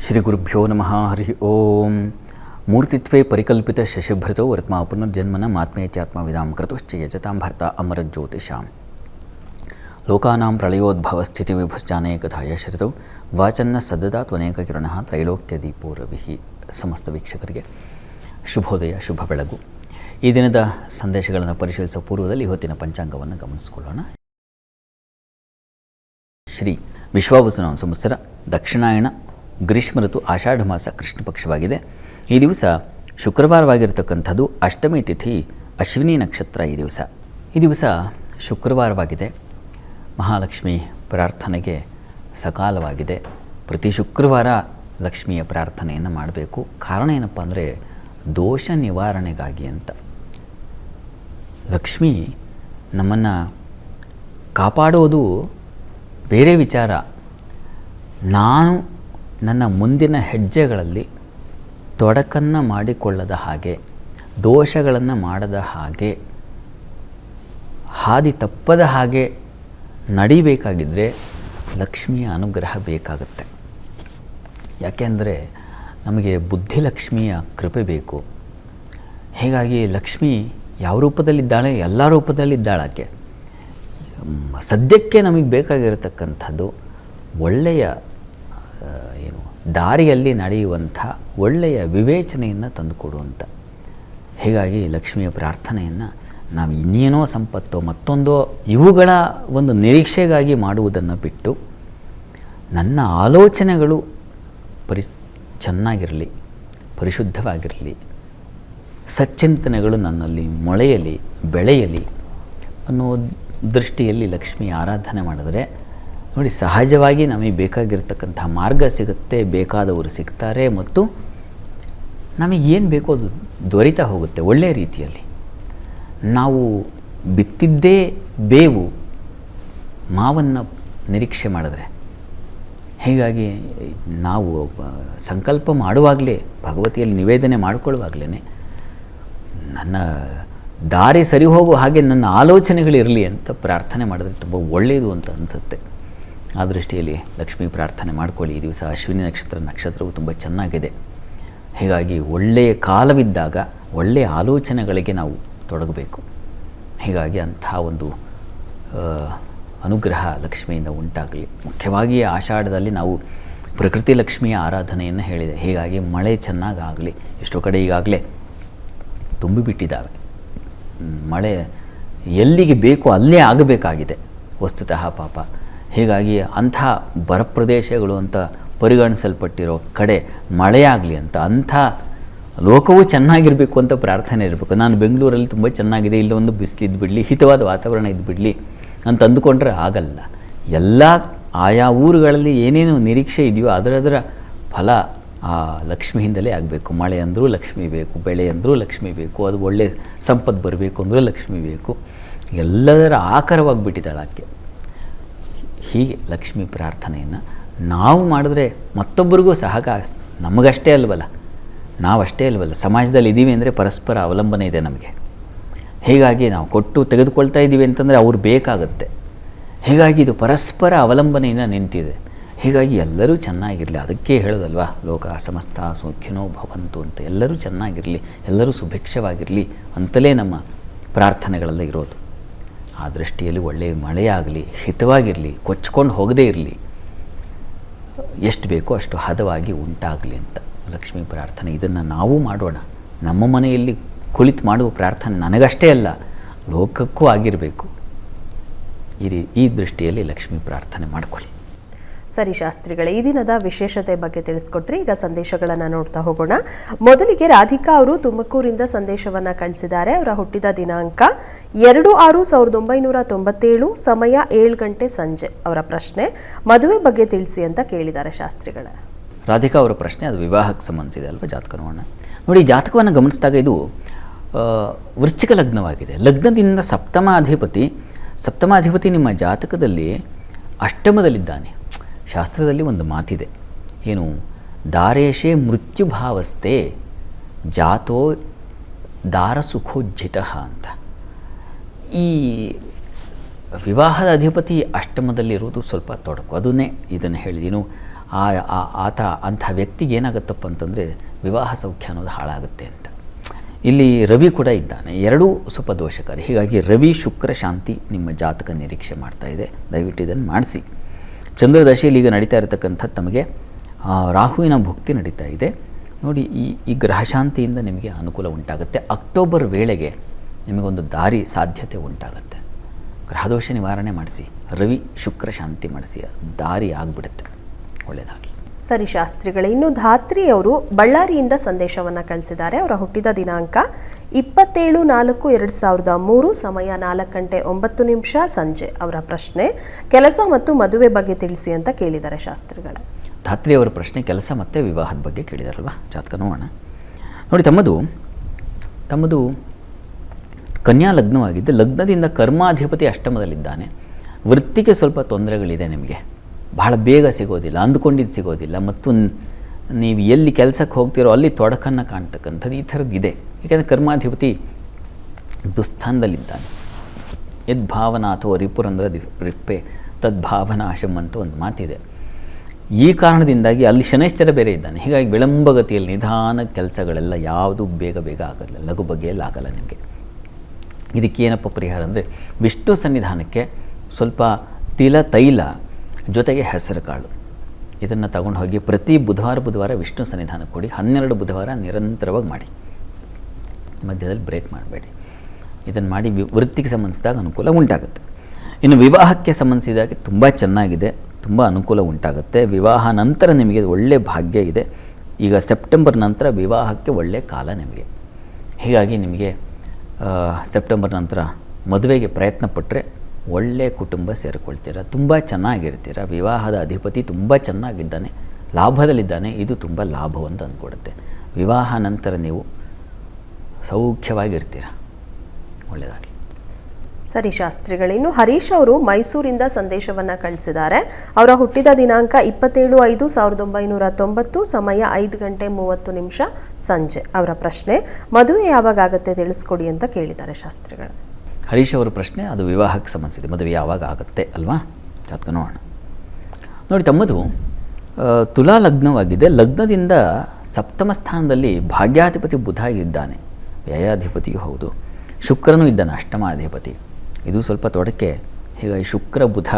ಶ್ರೀ ಗುರುಭ್ಯೋ ನಮಃ, ಹರಿ ಓಂ. ಮೂರ್ತಿತ್ವೇ ಪರಿಕಲ್ಪಿತ ಶಶಿಭೃತೋ ವರ್ತ್ಮ ಪುನರ್ಜನ್ಮನ ಮಾತ್ಮೇತ್ಯಾತ್ಮವಿದಾಂ ಕೃತುಶ್ಚ ಯಜತಾಂ ಭರ್ತ ಅಮರಜ್ಯೋತಿಷಾಂ. ಲೋಕಾನಾಂ ಪ್ರಳಯೋದ್ಭವ ಸ್ಥಿತಿ ವಿಭುಶ್ಚಾನೇಕಧಾಯ ಶ್ರಿತೌ. ವಾಚನ್ನ ಸದ್ದದಾ ತ್ವನೇಕ ಕಿರಣ ತ್ರೈಲೋಕ್ಯ ದೀಪೋ ರವಿ. ಸಮಸ್ತ ವೀಕ್ಷಕರಿಗೆ ಶುಭೋದಯ, ಶುಭ ಬೆಳಗು. ಈ ದಿನದ ಸಂದೇಶಗಳನ್ನು ಪರಿಶೀಲಿಸುವ ಪೂರ್ವದಲ್ಲಿ ಇವತ್ತಿನ ಪಂಚಾಂಗವನ್ನು ಗಮನಿಸಿಕೊಳ್ಳೋಣ. ಶ್ರೀ ವಿಶ್ವಾವಸನ ಸಂವತ್ಸರ ದಕ್ಷಿಣಾಯಣ ಗ್ರೀಷ್ಮ ಋತು ಆಷಾಢ ಮಾಸ ಕೃಷ್ಣ ಪಕ್ಷವಾಗಿದೆ. ಈ ದಿವಸ ಶುಕ್ರವಾರವಾಗಿರ್ತಕ್ಕಂಥದ್ದು ಅಷ್ಟಮಿ ತಿಥಿ ಅಶ್ವಿನಿ ನಕ್ಷತ್ರ ಈ ದಿವಸ. ಈ ದಿವಸ ಶುಕ್ರವಾರವಾಗಿದೆ. ಮಹಾಲಕ್ಷ್ಮಿ ಪ್ರಾರ್ಥನೆಗೆ ಸಕಾಲವಾಗಿದೆ. ಪ್ರತಿ ಶುಕ್ರವಾರ ಲಕ್ಷ್ಮಿಯ ಪ್ರಾರ್ಥನೆಯನ್ನು ಮಾಡಬೇಕು. ಕಾರಣ ಏನಪ್ಪ ಅಂದರೆ ದೋಷ ನಿವಾರಣೆಗಾಗಿ ಅಂತ. ಲಕ್ಷ್ಮಿ ನಮ್ಮನ್ನು ಕಾಪಾಡೋದು ಬೇರೆ ವಿಚಾರ. ನಾನು ನನ್ನ ಮುಂದಿನ ಹೆಜ್ಜೆಗಳಲ್ಲಿ ತೊಡಕನ್ನು ಮಾಡಿಕೊಳ್ಳದ ಹಾಗೆ, ದೋಷಗಳನ್ನು ಮಾಡದ ಹಾಗೆ, ಹಾದಿ ತಪ್ಪದ ಹಾಗೆ ನಡಿಬೇಕಾಗಿದ್ದರೆ ಲಕ್ಷ್ಮಿಯ ಅನುಗ್ರಹ ಬೇಕಾಗುತ್ತೆ. ಯಾಕೆಂದರೆ ನಮಗೆ ಬುದ್ಧಿಲಕ್ಷ್ಮಿಯ ಕೃಪೆ ಬೇಕು. ಹೀಗಾಗಿ ಲಕ್ಷ್ಮಿ ಯಾವ ರೂಪದಲ್ಲಿದ್ದಾಳೆ, ಎಲ್ಲ ರೂಪದಲ್ಲಿದ್ದಾಳೆ ಆಕೆ ಸದ್ಯಕ್ಕೆ ನಮಗೆ ಬೇಕಾಗಿರತಕ್ಕಂಥದ್ದು ಒಳ್ಳೆಯ ಏನು, ದಾರಿಯಲ್ಲಿ ನಡೆಯುವಂಥ ಒಳ್ಳೆಯ ವಿವೇಚನೆಯನ್ನು ತಂದುಕೊಡುವಂಥ ಹೀಗಾಗಿ ಲಕ್ಷ್ಮಿಯ ಪ್ರಾರ್ಥನೆಯನ್ನು ನಾವು ಇನ್ನೇನೋ ಸಂಪತ್ತೋ ಮತ್ತೊಂದೋ ಇವುಗಳ ಒಂದು ನಿರೀಕ್ಷೆಗಾಗಿ ಮಾಡುವುದನ್ನು ಬಿಟ್ಟು ನನ್ನ ಆಲೋಚನೆಗಳು ಪರಿ, ಚೆನ್ನಾಗಿರಲಿ, ಪರಿಶುದ್ಧವಾಗಿರಲಿ, ಸಚ್ಚಿಂತನೆಗಳು ನನ್ನಲ್ಲಿ ಮೊಳೆಯಲಿ, ಬೆಳೆಯಲಿ ಅನ್ನೋ ದೃಷ್ಟಿಯಲ್ಲಿ ಲಕ್ಷ್ಮಿ ಆರಾಧನೆ ಮಾಡಿದ್ರೆ ನೋಡಿ, ಸಹಜವಾಗಿ ನಮಗೆ ಬೇಕಾಗಿರ್ತಕ್ಕಂಥ ಮಾರ್ಗ ಸಿಗುತ್ತೆ, ಬೇಕಾದವರು ಸಿಗ್ತಾರೆ ಮತ್ತು ನಮಗೇನು ಬೇಕೋ ಅದು ದೊರೀತಾ ಹೋಗುತ್ತೆ ಒಳ್ಳೆಯ ರೀತಿಯಲ್ಲಿ. ನಾವು ಬಿತ್ತಿದ್ದೇ ಬೇವು ಮಾವನ್ನು ನಿರೀಕ್ಷೆ ಮಾಡಿದ್ರೆ. ಹೀಗಾಗಿ ನಾವು ಸಂಕಲ್ಪ ಮಾಡುವಾಗಲೇ, ಭಗವತಿಯಲ್ಲಿ ನಿವೇದನೆ ಮಾಡಿಕೊಳ್ಳುವಾಗಲೇ ನನ್ನ ದಾರಿ ಸರಿ ಹೋಗುವ ಹಾಗೆ ನನ್ನ ಆಲೋಚನೆಗಳಿರಲಿ ಅಂತ ಪ್ರಾರ್ಥನೆ ಮಾಡಿದ್ರೆ ತುಂಬ ಒಳ್ಳೆಯದು ಅಂತ ಅನಿಸುತ್ತೆ. ಆ ದೃಷ್ಟಿಯಲ್ಲಿ ಲಕ್ಷ್ಮೀ ಪ್ರಾರ್ಥನೆ ಮಾಡ್ಕೊಳ್ಳಿ. ಈ ದಿವಸ ಅಶ್ವಿನಿ ನಕ್ಷತ್ರ ನಕ್ಷತ್ರವು ತುಂಬ ಚೆನ್ನಾಗಿದೆ. ಹೀಗಾಗಿ ಒಳ್ಳೆಯ ಕಾಲವಿದ್ದಾಗ ಒಳ್ಳೆಯ ಆಲೋಚನೆಗಳಿಗೆ ನಾವು ತೊಡಗಬೇಕು. ಹೀಗಾಗಿ ಅಂಥ ಒಂದು ಅನುಗ್ರಹ ಲಕ್ಷ್ಮಿಯಿಂದ ಉಂಟಾಗಲಿ. ಮುಖ್ಯವಾಗಿ ಆಷಾಢದಲ್ಲಿ ನಾವು ಪ್ರಕೃತಿ ಲಕ್ಷ್ಮಿಯ ಆರಾಧನೆಯನ್ನು ಹೇಳಿದೆ. ಹೀಗಾಗಿ ಮಳೆ ಚೆನ್ನಾಗಾಗಲಿ. ಎಷ್ಟೋ ಕಡೆ ಈಗಾಗಲೇ ತುಂಬಿಬಿಟ್ಟಿದ್ದಾವೆ ಮಳೆ ಎಲ್ಲಿಗೆ ಬೇಕೋ ಅಲ್ಲೇ ಆಗಬೇಕಾಗಿದೆ. ವಸ್ತುತಃ ಪಾಪ ಹೀಗಾಗಿ ಅಂಥ ಬರ ಪ್ರದೇಶಗಳು ಅಂತ ಪರಿಗಣಿಸಲ್ಪಟ್ಟಿರೋ ಕಡೆ ಮಳೆಯಾಗಲಿ ಅಂತ ಅಂಥ ಲೋಕವು ಚೆನ್ನಾಗಿರಬೇಕು ಅಂತ ಪ್ರಾರ್ಥನೆ ಇರಬೇಕು. ನಾನು ಬೆಂಗಳೂರಲ್ಲಿ ತುಂಬ ಚೆನ್ನಾಗಿದೆ ಇಲ್ಲೊಂದು ಬಿಸಿಲು ಬಿಡಲಿ ಹಿತವಾದ ವಾತಾವರಣ ಇದ್ಬಿಡಲಿ ಅಂತ ಅಂದುಕೊಂಡ್ರೆ ಆಗಲ್ಲ. ಎಲ್ಲ ಆಯಾ ಊರುಗಳಲ್ಲಿ ಏನೇನು ನಿರೀಕ್ಷೆ ಇದೆಯೋ ಅದರದರ ಫಲ ಆ ಲಕ್ಷ್ಮಿಯಿಂದಲೇ ಆಗಬೇಕು. ಮಳೆ ಅಂದರೂ ಲಕ್ಷ್ಮಿ ಬೇಕು, ಬೆಳೆ ಅಂದರೂ ಲಕ್ಷ್ಮಿ ಬೇಕು, ಅದು ಒಳ್ಳೆಯ ಸಂಪತ್ತು ಬರಬೇಕು ಅಂದರೂ ಲಕ್ಷ್ಮಿ ಬೇಕು. ಎಲ್ಲದರ ಆಕರವಾಗಿಬಿಟ್ಟಿದ್ದಾಳೆ ಆಕೆ. ಹೀಗೆ ಲಕ್ಷ್ಮಿ ಪ್ರಾರ್ಥನೆಯನ್ನು ನಾವು ಮಾಡಿದ್ರೆ ಮತ್ತೊಬ್ಬರಿಗೂ ಸಹಕ ನಮಗಷ್ಟೇ ಅಲ್ವಲ್ಲ? ನಾವಷ್ಟೇ ಅಲ್ವಲ್ಲ? ಸಮಾಜದಲ್ಲಿ ಇದ್ದೀವಿ ಅಂದರೆ ಪರಸ್ಪರ ಅವಲಂಬನೆ ಇದೆ ನಮಗೆ. ಹೀಗಾಗಿ ನಾವು ಕೊಟ್ಟು ತೆಗೆದುಕೊಳ್ತಾ ಇದ್ದೀವಿ ಅಂತಂದರೆ ಅವ್ರು ಬೇಕಾಗುತ್ತೆ. ಹೀಗಾಗಿ ಇದು ಪರಸ್ಪರ ಅವಲಂಬನೆಯನ್ನು ನಿಂತಿದೆ. ಹೀಗಾಗಿ ಎಲ್ಲರೂ ಚೆನ್ನಾಗಿರಲಿ. ಅದಕ್ಕೆ ಹೇಳೋದಲ್ವ? ಲೋಕ ಸಮಸ್ತ ಸೌಖ್ಯನೋ ಭವಂತು ಅಂತ. ಎಲ್ಲರೂ ಚೆನ್ನಾಗಿರಲಿ. ಎಲ್ಲರೂ ಸುಭಿಕ್ಷವಾಗಿರಲಿ ಅಂತಲೇ ನಮ್ಮ ಪ್ರಾರ್ಥನೆಗಳೆಲ್ಲ ಇರೋದು. ಆ ದೃಷ್ಟಿಯಲ್ಲಿ ಒಳ್ಳೆಯ ಮಳೆಯಾಗಲಿ, ಹಿತವಾಗಿರಲಿ, ಕೊಚ್ಕೊಂಡು ಹೋಗದೇ ಇರಲಿ, ಎಷ್ಟು ಬೇಕೋ ಅಷ್ಟು ಹದವಾಗಿ ಉಂಟಾಗಲಿ ಅಂತ ಲಕ್ಷ್ಮೀ ಪ್ರಾರ್ಥನೆ. ಇದನ್ನು ನಾವು ಮಾಡೋಣ. ನಮ್ಮ ಮನೆಯಲ್ಲಿ ಕುಳಿತು ಮಾಡುವ ಪ್ರಾರ್ಥನೆ ನನಗಷ್ಟೇ ಅಲ್ಲ, ಲೋಕಕ್ಕೂ ಆಗಿರಬೇಕು. ಈ ರೀ ಈ ದೃಷ್ಟಿಯಲ್ಲಿ ಲಕ್ಷ್ಮೀ ಪ್ರಾರ್ಥನೆ ಮಾಡಿಕೊಳ್ಳಿ. ಸರಿ ಶಾಸ್ತ್ರಿಗಳೇ, ಈ ದಿನದ ವಿಶೇಷತೆ ಬಗ್ಗೆ ತಿಳಿಸ್ಕೊಟ್ರಿ. ಈಗ ಸಂದೇಶಗಳನ್ನು ನೋಡ್ತಾ ಹೋಗೋಣ. ಮೊದಲಿಗೆ ರಾಧಿಕಾ ಅವರು ತುಮಕೂರಿಂದ ಸಂದೇಶವನ್ನು ಕಳಿಸಿದ್ದಾರೆ. ಅವರ ಹುಟ್ಟಿದ ದಿನಾಂಕ ಎರಡು ಆರು ಸಾವಿರದ ಒಂಬೈನೂರ ತೊಂಬತ್ತೇಳು, ಸಮಯ ಏಳು ಗಂಟೆ ಸಂಜೆ ಅವರ ಪ್ರಶ್ನೆ. ಮದುವೆ ಬಗ್ಗೆ ತಿಳಿಸಿ ಅಂತ ಕೇಳಿದ್ದಾರೆ ಶಾಸ್ತ್ರಿಗಳೇ. ರಾಧಿಕಾ ಅವರ ಪ್ರಶ್ನೆ, ಅದು ವಿವಾಹಕ್ಕೆ ಸಂಬಂಧಿಸಿದೆ ಅಲ್ವಾ ಜಾತಕ ನೋಡೋಣ. ನೋಡಿ, ಜಾತಕವನ್ನು ಗಮನಿಸಿದಾಗ ಇದು ವೃಶ್ಚಿಕ ಲಗ್ನವಾಗಿದೆ. ಲಗ್ನದಿಂದ ಸಪ್ತಮಾಧಿಪತಿ ಸಪ್ತಮಾಧಿಪತಿ ನಿಮ್ಮ ಜಾತಕದಲ್ಲಿ ಅಷ್ಟಮದಲ್ಲಿದ್ದಾನೆ. ಶಾಸ್ತ್ರದಲ್ಲಿ ಒಂದು ಮಾತಿದೆ. ಏನು? ದಾರೇಶೇ ಮೃತ್ಯುಭಾವಸ್ಥೆ ಜಾತೋ ದಾರಸುಖೋಜ್ಜಿತ ಅಂತ. ಈ ವಿವಾಹದ ಅಧಿಪತಿ ಅಷ್ಟಮದಲ್ಲಿರುವುದು ಸ್ವಲ್ಪ ತೊಡಕು. ಅದನ್ನೇ ಇದನ್ನು ಹೇಳಿದೀನು ಆ, ಆ- ಆತ ಅಂಥ ವ್ಯಕ್ತಿಗೆ ಏನಾಗುತ್ತಪ್ಪ ಅಂತಂದರೆ ವಿವಾಹ ಸೌಖ್ಯ ಅನ್ನೋದು ಹಾಳಾಗುತ್ತೆ ಅಂತ. ಇಲ್ಲಿ ರವಿ ಕೂಡ ಇದ್ದಾನೆ. ಎರಡೂ ಸ್ವಲ್ಪ ದೋಷಕಾರಿ. ಹೀಗಾಗಿ ರವಿ ಶುಕ್ರ ಶಾಂತಿ ನಿಮ್ಮ ಜಾತಕ ನಿರೀಕ್ಷೆ ಮಾಡ್ತಾ ಇದೆ. ದಯವಿಟ್ಟು ಇದನ್ನು ಮಾಡಿಸಿ. ಚಂದ್ರದಶೆಯಲ್ಲಿ ಈಗ ನಡೀತಾ ಇರತಕ್ಕಂಥದ್ದು ತಮಗೆ ರಾಹುವಿನ ಭುಕ್ತಿ ನಡೀತಾ ಇದೆ. ನೋಡಿ, ಈ ಈ ಗ್ರಹಶಾಂತಿಯಿಂದ ನಿಮಗೆ ಅನುಕೂಲ ಉಂಟಾಗುತ್ತೆ. ಅಕ್ಟೋಬರ್ ವೇಳೆಗೆ ನಿಮಗೊಂದು ದಾರಿ ಸಾಧ್ಯತೆ ಉಂಟಾಗುತ್ತೆ. ಗ್ರಹದೋಷ ನಿವಾರಣೆ ಮಾಡಿಸಿ, ರವಿ ಶುಕ್ರ ಶಾಂತಿ ಮಾಡಿಸಿ, ದಾರಿ ಆಗಿಬಿಡುತ್ತೆ. ಒಳ್ಳೆಯದಾಗಲಿ ಸರಿ ಶಾಸ್ತ್ರಿಗಳೇ ಇನ್ನು ಧಾತ್ರಿ ಅವರು ಬಳ್ಳಾರಿಯಿಂದ ಸಂದೇಶವನ್ನು ಕಳಿಸಿದ್ದಾರೆ. ಅವರ ಹುಟ್ಟಿದ ದಿನಾಂಕ ಇಪ್ಪತ್ತೇಳು ನಾಲ್ಕು ಎರಡು ಸಾವಿರದ ಮೂರು ಸಮಯ ನಾಲ್ಕು ಗಂಟೆ ಒಂಬತ್ತು ನಿಮಿಷ ಸಂಜೆ ಅವರ ಪ್ರಶ್ನೆ. ಕೆಲಸ ಮತ್ತು ಮದುವೆ ಬಗ್ಗೆ ತಿಳಿಸಿ ಅಂತ ಕೇಳಿದ್ದಾರೆ ಶಾಸ್ತ್ರಿಗಳೇ. ಧಾತ್ರಿ ಅವರ ಪ್ರಶ್ನೆ ಕೆಲಸ ಮತ್ತು ವಿವಾಹದ ಬಗ್ಗೆ ಕೇಳಿದಾರಲ್ವಾ? ಜಾತಕ ನೋಡೋಣ. ನೋಡಿ, ತಮ್ಮದು ತಮ್ಮದು ಕನ್ಯಾ ಲಗ್ನವಾಗಿದ್ದು ಲಗ್ನದಿಂದ ಕರ್ಮಾಧಿಪತಿ ಅಷ್ಟಮದಲ್ಲಿದ್ದಾನೆ. ವೃತ್ತಿಗೆ ಸ್ವಲ್ಪ ತೊಂದರೆಗಳಿದೆ ನಿಮಗೆ. ಬಹಳ ಬೇಗ ಸಿಗೋದಿಲ್ಲ, ಅಂದ್ಕೊಂಡಿದ್ದು ಸಿಗೋದಿಲ್ಲ. ಮತ್ತು ನೀವು ಎಲ್ಲಿ ಕೆಲಸಕ್ಕೆ ಹೋಗ್ತಿರೋ ಅಲ್ಲಿ ತೊಡಕನ್ನು ಕಾಣ್ತಕ್ಕಂಥದ್ದು ಈ ಥರದ್ದು ಇದೆ. ಏಕೆಂದರೆ ಕರ್ಮಾಧಿಪತಿ ದುಸ್ಥಾನದಲ್ಲಿದ್ದಾನೆ. ಯದ್ಭಾವನಾ ಅಥವಾ ರಿಪುರಂದ್ರ ರಿಪ್ಪೆ ತದ್ಭಾವನಾಶಂ ಅಂತ ಒಂದು ಮಾತಿದೆ. ಈ ಕಾರಣದಿಂದಾಗಿ ಅಲ್ಲಿ ಶನೈಶ್ಚರ ಬೇರೆ ಇದ್ದಾನೆ. ಹೀಗಾಗಿ ವಿಳಂಬಗತಿಯಲ್ಲಿ ನಿಧಾನ ಕೆಲಸಗಳೆಲ್ಲ ಯಾವುದು ಬೇಗ ಬೇಗ ಆಗಲ್ಲ, ಲಘು ಬಗೆಯಲ್ಲಿ ಆಗಲ್ಲ ನಿಮಗೆ. ಇದಕ್ಕೇನಪ್ಪ ಪರಿಹಾರ ಅಂದರೆ ವಿಷ್ಣು ಸನ್ನಿಧಾನಕ್ಕೆ ಸ್ವಲ್ಪ ತಿಲ ತೈಲ ಜೊತೆಗೆ ಹೆಸರು ಕಾಳು ಇದನ್ನು ತಗೊಂಡು ಹೋಗಿ ಪ್ರತಿ ಬುಧವಾರ ಬುಧವಾರ ವಿಷ್ಣು ಸನ್ನಿಧಾನ ಕೊಡಿ. ಹನ್ನೆರಡು ಬುಧವಾರ ನಿರಂತರವಾಗಿ ಮಾಡಿ. ಮಧ್ಯದಲ್ಲಿ ಬ್ರೇಕ್ ಮಾಡಬೇಡಿ. ಇದನ್ನು ಮಾಡಿ ವೃತ್ತಿಗೆ ಸಂಬಂಧಿಸಿದಾಗ ಅನುಕೂಲ ಉಂಟಾಗುತ್ತೆ. ಇನ್ನು ವಿವಾಹಕ್ಕೆ ಸಂಬಂಧಿಸಿದಾಗ ತುಂಬ ಚೆನ್ನಾಗಿದೆ. ತುಂಬ ಅನುಕೂಲ ಉಂಟಾಗುತ್ತೆ. ವಿವಾಹ ನಂತರ ನಿಮಗೆ ಒಳ್ಳೆಯ ಭಾಗ್ಯ ಇದೆ. ಈಗ ಸೆಪ್ಟೆಂಬರ್ ನಂತರ ವಿವಾಹಕ್ಕೆ ಒಳ್ಳೆಯ ಕಾಲ ನಿಮಗೆ. ಹೀಗಾಗಿ ನಿಮಗೆ ಸೆಪ್ಟೆಂಬರ್ ನಂತರ ಮದುವೆಗೆ ಪ್ರಯತ್ನ ಪಟ್ಟರೆ ಒಳ್ಳೆಯ ಕುಟುಂಬ ಸೇರಿಕೊಳ್ತೀರ? ತುಂಬ ಚೆನ್ನಾಗಿರ್ತೀರ? ವಿವಾಹದ ಅಧಿಪತಿ ತುಂಬ ಚೆನ್ನಾಗಿದ್ದಾನೆ. ಲಾಭದಲ್ಲಿದ್ದಾನೆ. ಇದು ತುಂಬ ಲಾಭವಂತ ಅಂದ್ಕೊಡುತ್ತೆ. ವಿವಾಹ ನಂತರ ನೀವು ಸೌಖ್ಯವಾಗಿರ್ತೀರ? ಒಳ್ಳೆಯದಾಗಲಿ ಸರಿ, ಶಾಸ್ತ್ರಿಗಳಿನ್ನು ಹರೀಶ್ ಅವರು ಮೈಸೂರಿಂದ ಸಂದೇಶವನ್ನ ಕಳಿಸಿದ್ದಾರೆ. ಅವರ ಹುಟ್ಟಿದ ದಿನಾಂಕ ಇಪ್ಪತ್ತೇಳು ಐದು ಸಾವಿರದ ಒಂಬೈನೂರ ತೊಂಬತ್ತು, ಸಮಯ ಐದು ಗಂಟೆ ಮೂವತ್ತು ನಿಮಿಷ ಸಂಜೆ. ಅವರ ಪ್ರಶ್ನೆ, ಮದುವೆ ಯಾವಾಗ ಆಗುತ್ತೆ ತಿಳಿಸ್ಕೊಡಿ ಅಂತ ಕೇಳಿದ್ದಾರೆ ಶಾಸ್ತ್ರಿಗಳು. ಹರೀಶ್ ಅವರ ಪ್ರಶ್ನೆ, ಅದು ವಿವಾಹಕ್ಕೆ ಸಂಬಂಧಿಸಿದೆ. ಮದುವೆ ಯಾವಾಗ ಆಗುತ್ತೆ ಅಲ್ವಾ? ಜಾತಕ ನೋಡೋಣ. ನೋಡಿ ತಮ್ಮದು ತುಲಾ ಲಗ್ನವಾಗಿದೆ. ಲಗ್ನದಿಂದ ಸಪ್ತಮ ಸ್ಥಾನದಲ್ಲಿ ಭಾಗ್ಯಾಧಿಪತಿ ಬುಧ ಇದ್ದಾನೆ. ವ್ಯಯಾಧಿಪತಿಯೂ ಹೌದು. ಶುಕ್ರನೂ ಇದ್ದಾನೆ ಅಷ್ಟಮಾಧಿಪತಿ ಇದು ಸ್ವಲ್ಪ ತೊಡಕೆ. ಹೀಗಾಗಿ ಶುಕ್ರ, ಬುಧ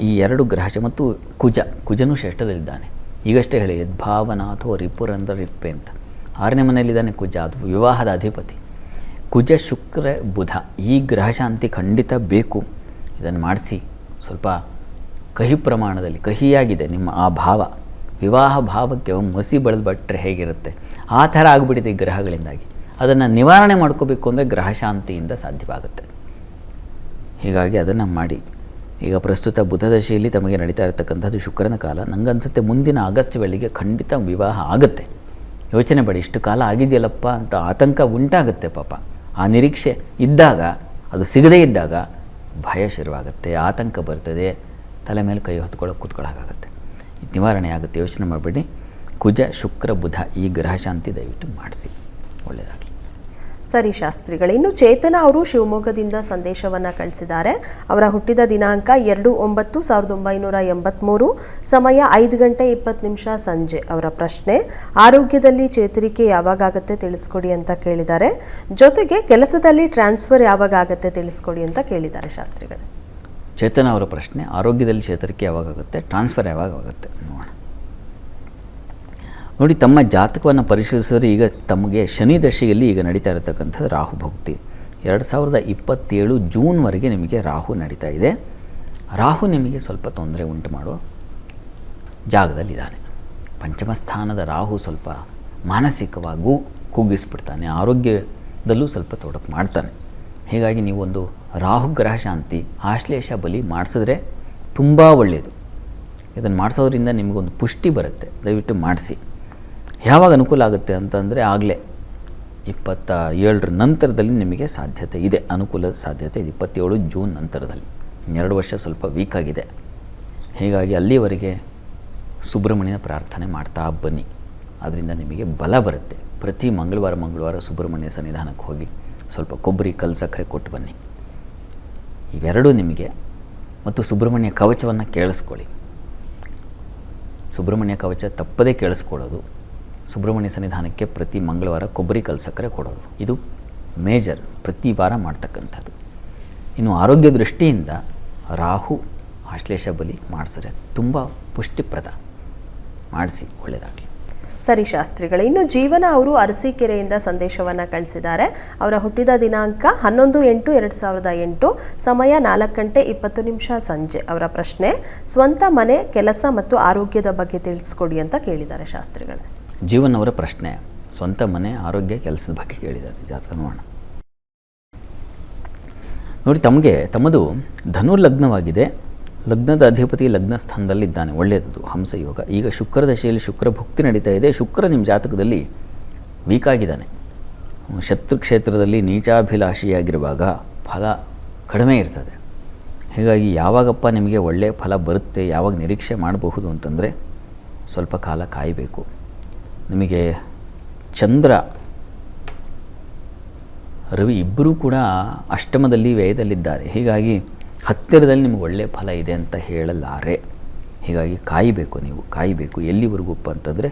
ಈ ಎರಡು ಗ್ರಹಶ ಮತ್ತು ಕುಜ, ಕುಜನೂ ಶ್ರೇಷ್ಠದಲ್ಲಿದ್ದಾನೆ. ಈಗಷ್ಟೇ ಹೇಳಿ, ಯದ್ಭಾವನಾಥೋ ರಿಪುರಂದ್ರ ರಿಪ್ಪೆ ಅಂತ. ಆರನೇ ಮನೆಯಲ್ಲಿದ್ದಾನೆ ಕುಜ, ಅದು ವಿವಾಹದ ಅಧಿಪತಿ. ಕುಜ ಶುಕ್ರ ಬುಧ, ಈ ಗ್ರಹಶಾಂತಿ ಖಂಡಿತ ಬೇಕು. ಇದನ್ನು ಮಾಡಿಸಿ ಸ್ವಲ್ಪ ಕಹಿ ಪ್ರಮಾಣದಲ್ಲಿ, ಕಹಿಯಾಗಿದೆ ನಿಮ್ಮ ಆ ಭಾವ. ವಿವಾಹ ಭಾವಕ್ಕೆ ಮಸಿ ಬೆಳೆದು ಬಿಟ್ಟರೆ ಹೇಗಿರುತ್ತೆ? ಆ ಥರ ಆಗಿಬಿಟ್ಟಿದೆ ಈ ಗ್ರಹಗಳಿಂದಾಗಿ. ಅದನ್ನು ನಿವಾರಣೆ ಮಾಡ್ಕೋಬೇಕು ಅಂದರೆ ಗ್ರಹಶಾಂತಿಯಿಂದ ಸಾಧ್ಯವಾಗುತ್ತೆ. ಹೀಗಾಗಿ ಅದನ್ನು ಮಾಡಿ. ಈಗ ಪ್ರಸ್ತುತ ಬುಧ ದಶೆಯಲ್ಲಿ ತಮಗೆ ನಡೀತಾ ಇರತಕ್ಕಂಥದ್ದು ಶುಕ್ರನ ಕಾಲ. ನನಗನ್ಸುತ್ತೆ ಮುಂದಿನ ಆಗಸ್ಟ್ ವೇಳೆಗೆ ಖಂಡಿತ ವಿವಾಹ ಆಗುತ್ತೆ. ಯೋಚನೆ ಮಾಡಿ ಇಷ್ಟು ಕಾಲ ಆಗಿದೆಯಲ್ಲಪ್ಪ ಅಂತ ಆತಂಕ ಉಂಟಾಗುತ್ತೆ ಪಾಪ. ಆ ನಿರೀಕ್ಷೆ ಇದ್ದಾಗ, ಅದು ಸಿಗದೇ ಇದ್ದಾಗ ಭಯ ಶುರುವಾಗುತ್ತೆ, ಆತಂಕ ಬರ್ತದೆ, ತಲೆ ಮೇಲೆ ಕೈ ಹೊತ್ಕೊಳ್ಳೋಕೆ ಕೂತ್ಕೊಳ್ಳೋಕ್ಕಾಗತ್ತೆ. ಇದು ನಿವಾರಣೆ ಆಗುತ್ತೆ. ಯೋಚನೆ ಮಾಡಬೇಡಿ. ಕುಜ, ಶುಕ್ರ, ಬುಧ ಈ ಗ್ರಹಶಾಂತಿ ದಯವಿಟ್ಟು ಮಾಡಿಸಿ. ಒಳ್ಳೆಯದಾಗಲಿ. ಸರಿ ಶಾಸ್ತ್ರಿಗಳೇ, ಇನ್ನು ಚೇತನ ಅವರು ಶಿವಮೊಗ್ಗದಿಂದ ಸಂದೇಶವನ್ನ ಕಳಿಸಿದ್ದಾರೆ. ಅವರ ಹುಟ್ಟಿದ ದಿನಾಂಕ ಎರಡು ಒಂಬತ್ತು ಸಾವಿರದ ಒಂಬೈನೂರ ಎಂಬತ್ಮೂರು, ಸಮಯ ಐದು ಗಂಟೆ ಇಪ್ಪತ್ತು ನಿಮಿಷ ಸಂಜೆ ಅವರ ಪ್ರಶ್ನೆ. ಆರೋಗ್ಯದಲ್ಲಿ ಚೇತರಿಕೆ ಯಾವಾಗ ಆಗತ್ತೆ ತಿಳಿಸ್ಕೊಡಿ ಅಂತ ಕೇಳಿದ್ದಾರೆ. ಜೊತೆಗೆ ಕೆಲಸದಲ್ಲಿ ಟ್ರಾನ್ಸ್ಫರ್ ಯಾವಾಗ ಆಗತ್ತೆ ತಿಳಿಸ್ಕೊಡಿ ಅಂತ ಕೇಳಿದ್ದಾರೆ ಶಾಸ್ತ್ರಿಗಳು. ಚೇತನ ಅವರ ಪ್ರಶ್ನೆ, ಆರೋಗ್ಯದಲ್ಲಿ ಚೇತರಿಕೆ ಯಾವಾಗುತ್ತೆ ಟ್ರಾನ್ಸ್ಫರ್ ಯಾವಾಗ ಆಗುತ್ತೆ ನೋಡೋಣ ನೋಡಿ, ತಮ್ಮ ಜಾತಕವನ್ನು ಪರಿಶೀಲಿಸಿದ್ರೆ ಈಗ ತಮಗೆ ಶನಿ ದಶೆಯಲ್ಲಿ ಈಗ ನಡೀತಾ ಇರತಕ್ಕಂಥ ರಾಹು ಭಕ್ತಿ. ಎರಡು ಸಾವಿರದ ಇಪ್ಪತ್ತೇಳು ಜೂನ್ವರೆಗೆ ನಿಮಗೆ ರಾಹು ನಡೀತಾ ಇದೆ. ರಾಹು ನಿಮಗೆ ಸ್ವಲ್ಪ ತೊಂದರೆ ಉಂಟು ಮಾಡೋ ಜಾಗದಲ್ಲಿದ್ದಾನೆ ಪಂಚಮ ಸ್ಥಾನದ ರಾಹು ಸ್ವಲ್ಪ ಮಾನಸಿಕವಾಗೂ ಕುಗ್ಗಿಸ್ಬಿಡ್ತಾನೆ. ಆರೋಗ್ಯದಲ್ಲೂ ಸ್ವಲ್ಪ ತೊಡಕು ಮಾಡ್ತಾನೆ. ಹೀಗಾಗಿ ನೀವೊಂದು ರಾಹು ಗ್ರಹ ಶಾಂತಿ ಆಶ್ಲೇಷ ಬಲಿ ಮಾಡಿಸಿದ್ರೆ ತುಂಬ ಒಳ್ಳೆಯದು. ಇದನ್ನು ಮಾಡಿಸೋದ್ರಿಂದ ನಿಮಗೊಂದು ಪುಷ್ಟಿ ಬರುತ್ತೆ. ದಯವಿಟ್ಟು ಮಾಡಿಸಿ. ಯಾವಾಗ ಅನುಕೂಲ ಆಗುತ್ತೆ ಅಂತಂದರೆ ಆಗಲೇ ಇಪ್ಪತ್ತ ಏಳರ ನಂತರದಲ್ಲಿ ನಿಮಗೆ ಸಾಧ್ಯತೆ ಇದೆ. ಅನುಕೂಲದ ಸಾಧ್ಯತೆ ಇದೆ. ಇಪ್ಪತ್ತೇಳು ಜೂನ್ ನಂತರದಲ್ಲಿ. ಎರಡು ವರ್ಷ ಸ್ವಲ್ಪ ವೀಕಾಗಿದೆ ಹೀಗಾಗಿ ಅಲ್ಲಿವರೆಗೆ ಸುಬ್ರಹ್ಮಣ್ಯನ ಪ್ರಾರ್ಥನೆ ಮಾಡ್ತಾ ಬನ್ನಿ. ಅದರಿಂದ ನಿಮಗೆ ಬಲ ಬರುತ್ತೆ. ಪ್ರತಿ ಮಂಗಳವಾರ ಮಂಗಳವಾರ ಸುಬ್ರಹ್ಮಣ್ಯ ಸನ್ನಿಧಾನಕ್ಕೆ ಹೋಗಿ ಸ್ವಲ್ಪ ಕೊಬ್ಬರಿ, ಕಲ್ಲು, ಸಕ್ಕರೆ ಕೊಟ್ಟು ಬನ್ನಿ. ಇವೆರಡೂ ನಿಮಗೆ ಮತ್ತು ಸುಬ್ರಹ್ಮಣ್ಯ ಕವಚವನ್ನು ಕೇಳಿಸ್ಕೊಳ್ಳಿ. ಸುಬ್ರಹ್ಮಣ್ಯ ಕವಚ ತಪ್ಪದೇ ಕೇಳಿಸ್ಕೊಳ್ಳೋದು. ಸುಬ್ರಹ್ಮಣ್ಯ ಸನ್ನಿಧಾನಕ್ಕೆ ಪ್ರತಿ ಮಂಗಳವಾರ ಕೊಬ್ಬರಿ ಕಲ್ಸಕ್ಕರೆ ಕೊಡೋದು. ಇದು ಮೇಜರ್ ಪ್ರತಿ ವಾರ ಮಾಡ್ತಕ್ಕಂಥದ್ದು. ಇನ್ನು ಆರೋಗ್ಯ ದೃಷ್ಟಿಯಿಂದ ರಾಹು ಆಶ್ಲೇಷ ಬಲಿ ಮಾಡಿಸಿದ್ರೆ ತುಂಬ ಪುಷ್ಟಿಪ್ರದ. ಮಾಡಿಸಿ ಒಳ್ಳೆಯದಾಗಲಿ ಸರಿ ಶಾಸ್ತ್ರಿಗಳೇ, ಇನ್ನು ಜೀವನ ಅವರು ಅರಸೀಕೆರೆಯಿಂದ ಸಂದೇಶವನ್ನು ಕಳಿಸಿದ್ದಾರೆ. ಅವರ ಹುಟ್ಟಿದ ದಿನಾಂಕ ಹನ್ನೊಂದು ಎಂಟು ಎರಡು ಸಾವಿರದ ಎಂಟು, ಸಮಯ ನಾಲ್ಕು ಗಂಟೆ ಇಪ್ಪತ್ತು ನಿಮಿಷ ಸಂಜೆ. ಅವರ ಪ್ರಶ್ನೆ, ಸ್ವಂತ ಮನೆ, ಕೆಲಸ ಮತ್ತು ಆರೋಗ್ಯದ ಬಗ್ಗೆ ತಿಳಿಸ್ಕೊಡಿ ಅಂತ ಕೇಳಿದ್ದಾರೆ ಶಾಸ್ತ್ರಿಗಳೇ. ಜೀವನ್ ಅವರ ಪ್ರಶ್ನೆ, ಸ್ವಂತ ಮನೆ, ಆರೋಗ್ಯ, ಕೆಲಸದ ಬಗ್ಗೆ ಕೇಳಿದ್ದಾರೆ ಜಾತಕ ನೋಡೋಣ. ನೋಡಿ, ತಮಗೆ, ತಮ್ಮದು ಧನು ಲಗ್ನವಾಗಿದೆ ಲಗ್ನದ ಅಧಿಪತಿ ಲಗ್ನ ಸ್ಥಾನದಲ್ಲಿದ್ದಾನೆ ಒಳ್ಳೆಯದು ಹಂಸಯೋಗ. ಈಗ ಶುಕ್ರ ದಶೆಯಲ್ಲಿ ಶುಕ್ರ ಭುಕ್ತಿ ನಡೀತಾ ಇದೆ, ಶುಕ್ರ ನಿಮ್ಮ ಜಾತಕದಲ್ಲಿ ವೀಕ್ ಆಗಿದ್ದಾನೆ. ಶತ್ರು ಕ್ಷೇತ್ರದಲ್ಲಿ ನೀಚಾಭಿಲಾಷಿಯಾಗಿರುವಾಗ ಫಲ ಕಡಿಮೆ ಇರ್ತದೆ. ಹೀಗಾಗಿ ಯಾವಾಗಪ್ಪ ನಿಮಗೆ ಒಳ್ಳೆಯ ಫಲ ಬರುತ್ತೆ, ಯಾವಾಗ ನಿರೀಕ್ಷೆ ಮಾಡಬಹುದು ಅಂತಂದರೆ ಸ್ವಲ್ಪ ಕಾಲ ಕಾಯಬೇಕು. ನಿಮಗೆ ಚಂದ್ರ, ರವಿ ಇಬ್ಬರೂ ಕೂಡ ಅಷ್ಟಮದಲ್ಲಿ ವ್ಯಯದಲ್ಲಿದ್ದಾರೆ. ಹೀಗಾಗಿ ಹತ್ತಿರದಲ್ಲಿ ನಿಮಗೆ ಒಳ್ಳೆಯ ಫಲ ಇದೆ ಅಂತ ಹೇಳಲಾರೆ. ಹೀಗಾಗಿ ಕಾಯಬೇಕು ನೀವು, ಕಾಯಬೇಕು. ಎಲ್ಲಿವರೆಗೂಪ್ಪ ಅಂತಂದರೆ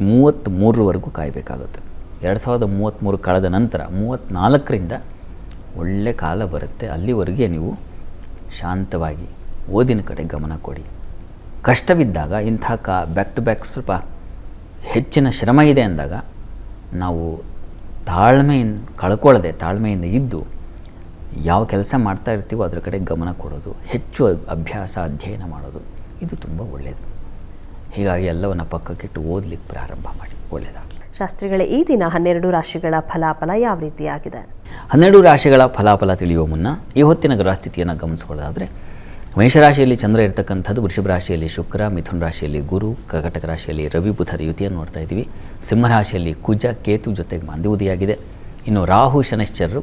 ಮೂವತ್ತ್ಮೂರರವರೆಗೂ ಕಾಯಬೇಕಾಗುತ್ತೆ. ಎರಡು ಸಾವಿರದ ಮೂವತ್ತ್ಮೂರು ಕಳೆದ ನಂತರ ಮೂವತ್ತ್ನಾಲ್ಕರಿಂದ ಒಳ್ಳೆ ಕಾಲ ಬರುತ್ತೆ. ಅಲ್ಲಿವರೆಗೆ ನೀವು ಶಾಂತವಾಗಿ ಓದಿನ ಕಡೆ ಗಮನ ಕೊಡಿ. ಕಷ್ಟವಿದ್ದಾಗ ಇಂಥ ಕಾ ಬ್ಯಾಕ್ ಟು ಬ್ಯಾಕ್ ಸ್ವಲ್ಪ ಹೆಚ್ಚಿನ ಶ್ರಮ ಇದೆ ಅಂದಾಗ ನಾವು ತಾಳ್ಮೆಯಿಂದ ಕಳ್ಕೊಳ್ಳದೆ ತಾಳ್ಮೆಯಿಂದ ಇದ್ದು ಯಾವ ಕೆಲಸ ಮಾಡ್ತಾ ಇರ್ತೀವೋ ಅದರ ಕಡೆ ಗಮನ ಕೊಡೋದು ಹೆಚ್ಚು ಅಭ್ಯಾಸ ಅಧ್ಯಯನ ಮಾಡೋದು ಇದು ತುಂಬ ಒಳ್ಳೆಯದು ಹೀಗಾಗಿ ಎಲ್ಲವನ್ನು ಪಕ್ಕಕ್ಕಿಟ್ಟು ಓದಲಿಕ್ಕೆ ಪ್ರಾರಂಭ ಮಾಡಿ ಒಳ್ಳೆಯದಾಗಲಿ ಶಾಸ್ತ್ರಿಗಳ ಈ ದಿನ ಹನ್ನೆರಡು ರಾಶಿಗಳ ಫಲಾಫಲ ಯಾವ ರೀತಿಯಾಗಿದೆ? ಹನ್ನೆರಡು ರಾಶಿಗಳ ಫಲಾಫಲ ತಿಳಿಯುವ ಮುನ್ನ ಈ ಹೊತ್ತಿನ ಗ್ರಹಸ್ಥಿತಿಯನ್ನು ಗಮನಿಸ್ಕೊಳ್ಳೋದಾದರೆ ಮೇಷರಾಶಿಯಲ್ಲಿ ಚಂದ್ರ ಇರ್ತಕ್ಕಂಥದ್ದು ವೃಷಭ ರಾಶಿಯಲ್ಲಿ ಶುಕ್ರ, ಮಿಥುನ ರಾಶಿಯಲ್ಲಿ ಗುರು, ಕರ್ಕಟಕ ರಾಶಿಯಲ್ಲಿ ರವಿ, ಬುಧರ ಯುತಿಯನ್ನು ನೋಡ್ತಾ ಇದ್ದೀವಿ. ಸಿಂಹರಾಶಿಯಲ್ಲಿ ಕುಜ, ಕೇತು ಜೊತೆಗೆ ಮಾಂದಿವುದಿಯಾಗಿದೆ ಇನ್ನು ರಾಹು ಶನಿಶ್ಚರರು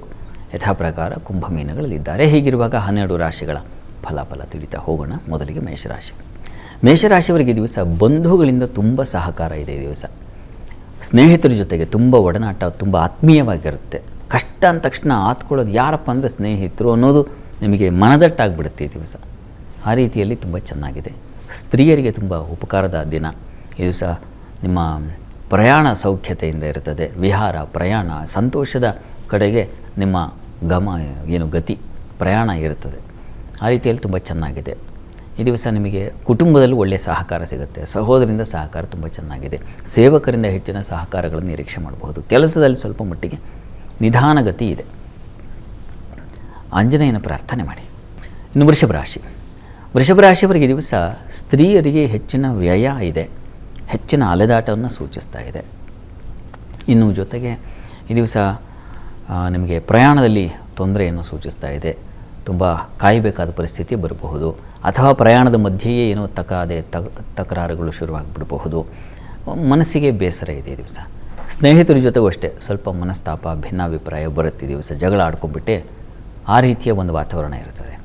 ಯಥಾಪ್ರಕಾರ ಕುಂಭ ಮೀನುಗಳಲ್ಲಿದ್ದಾರೆ. ಹೀಗಿರುವಾಗ ಹನ್ನೆರಡು ರಾಶಿಗಳ ಫಲಾಫಲ ತಿಳಿತಾ ಹೋಗೋಣ ಮೊದಲಿಗೆ ಮೇಷರಾಶಿ. ಮೇಷರಾಶಿಯವರಿಗೆ ಈ ದಿವಸ ಬಂಧುಗಳಿಂದ ತುಂಬ ಸಹಕಾರ ಇದೆ ಈ ದಿವಸ. ಸ್ನೇಹಿತರ ಜೊತೆಗೆ ತುಂಬ ಒಡನಾಟ, ತುಂಬ ಆತ್ಮೀಯವಾಗಿರುತ್ತೆ. ಕಷ್ಟ ಅಂದ ತಕ್ಷಣ ಆತ್ಕೊಳ್ಳೋದು ಯಾರಪ್ಪ ಅಂದರೆ ಸ್ನೇಹಿತರು ಅನ್ನೋದು ನಿಮಗೆ ಮನದಟ್ಟಾಗಿಬಿಡುತ್ತೆ ಈ ದಿವಸ. ಆ ರೀತಿಯಲ್ಲಿ ತುಂಬ ಚೆನ್ನಾಗಿದೆ. ಸ್ತ್ರೀಯರಿಗೆ ತುಂಬ ಉಪಕಾರದ ದಿನ. ಇದು ಸಹ ನಿಮ್ಮ ಪ್ರಯಾಣ ಸೌಖ್ಯತೆಯಿಂದ ಇರುತ್ತದೆ. ವಿಹಾರ, ಪ್ರಯಾಣ, ಸಂತೋಷದ ಕಡೆಗೆ ನಿಮ್ಮ ಗಮ, ಏನು ಗತಿ, ಪ್ರಯಾಣ ಇರುತ್ತದೆ. ಆ ರೀತಿಯಲ್ಲಿ ತುಂಬ ಚೆನ್ನಾಗಿದೆ. ಈ ದಿವಸ ನಿಮಗೆ ಕುಟುಂಬದಲ್ಲೂ ಒಳ್ಳೆಯ ಸಹಕಾರ ಸಿಗುತ್ತೆ. ಸಹೋದರಿಂದ ಸಹಕಾರ ತುಂಬ ಚೆನ್ನಾಗಿದೆ. ಸೇವಕರಿಂದ ಹೆಚ್ಚಿನ ಸಹಕಾರಗಳನ್ನು ನಿರೀಕ್ಷೆ ಮಾಡಬಹುದು ಕೆಲಸದಲ್ಲಿ ಸ್ವಲ್ಪ ಮಟ್ಟಿಗೆ ನಿಧಾನಗತಿ ಇದೆ. ಆಂಜನೇಯನ ಪ್ರಾರ್ಥನೆ ಮಾಡಿ. ಇನ್ನು ವೃಷಭ ರಾಶಿ. ವೃಷಭ ರಾಶಿಯವರಿಗೆ ದಿವಸ ಸ್ತ್ರೀಯರಿಗೆ ಹೆಚ್ಚಿನ ವ್ಯಯ ಇದೆ. ಹೆಚ್ಚಿನ ಅಲೆದಾಟವನ್ನು ಸೂಚಿಸ್ತಾ ಇದೆ. ಇನ್ನು ಜೊತೆಗೆ ಈ ದಿವಸ ನಿಮಗೆ ಪ್ರಯಾಣದಲ್ಲಿ ತೊಂದರೆಯನ್ನು ಸೂಚಿಸ್ತಾ ಇದೆ. ತುಂಬ ಕಾಯಬೇಕಾದ ಪರಿಸ್ಥಿತಿ ಬರಬಹುದು. ಅಥವಾ ಪ್ರಯಾಣದ ಮಧ್ಯೆಯೇ ಏನೋ ತಕಾದೆ ತಕ್ ತಕರಾರುಗಳು ಶುರುವಾಗಿಬಿಡಬಹುದು. ಮನಸ್ಸಿಗೆ ಬೇಸರ ಇದೆ ಈ ದಿವಸ. ಸ್ನೇಹಿತರ ಜೊತೆಗೂ ಅಷ್ಟೇ ಸ್ವಲ್ಪ ಮನಸ್ತಾಪ, ಭಿನ್ನಾಭಿಪ್ರಾಯ ಬರುತ್ತೆ ದಿವಸ. ಜಗಳ ಆಡ್ಕೊಂಡ್ಬಿಟ್ಟೆ ಆ ರೀತಿಯ ಒಂದು ವಾತಾವರಣ ಇರುತ್ತದೆ